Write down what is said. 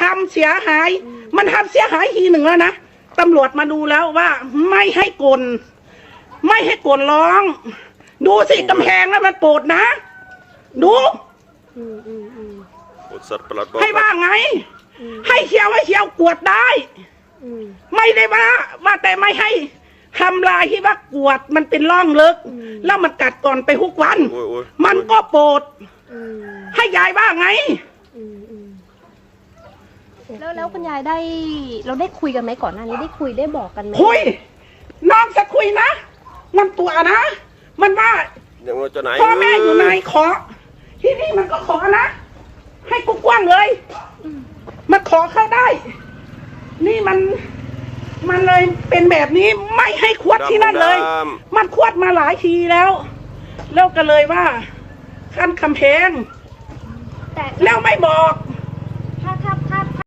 ทำเสียหาย มันทำเสียหายทีหนึ่งแล้วนะตำรวจมาดูแล้วว่าไม่ให้กลนไม่ให้กลนร้อง ดูสิกำแพงแล้วมันโปรดนะ ดูอืมอืมอืมโอ้สัตว์ประหลาดบอกให้ว่าไง ให้เคี้ยวให้เคี้ยวกวดได้อืมไม่ได้ว่า ว่าแต่ไม่ให้ทำลายที่ว่ากวดมันเป็นร่องลึกอืมแล้วมันกัดก่อนไปทุกวัน โอ้ยโอ้ย มันก็โปรดอืมให้ยายว่าไงอืมอืม แล้วแล้วคุณยายได้ เราได้คุยกันไหมก่อนหน้านี้ได้คุยได้บอกกันไหมคุยน้องจะคุยนะมันตัวนะ มันว่ายังว่าจะไหนพ่อแม่อยู่ไหนขอ ที่นี่มันก็ขอนะ ให้กูกว้างๆเลย มันขอเข้าได้ นี่มัน มันเลยเป็นแบบนี้ไม่ให้ควดที่นั่นเลยดำมันควดมาหลายทีแล้วแล้วก็เลยว่าขั้นคำแพงแต่แล้วไม่บอก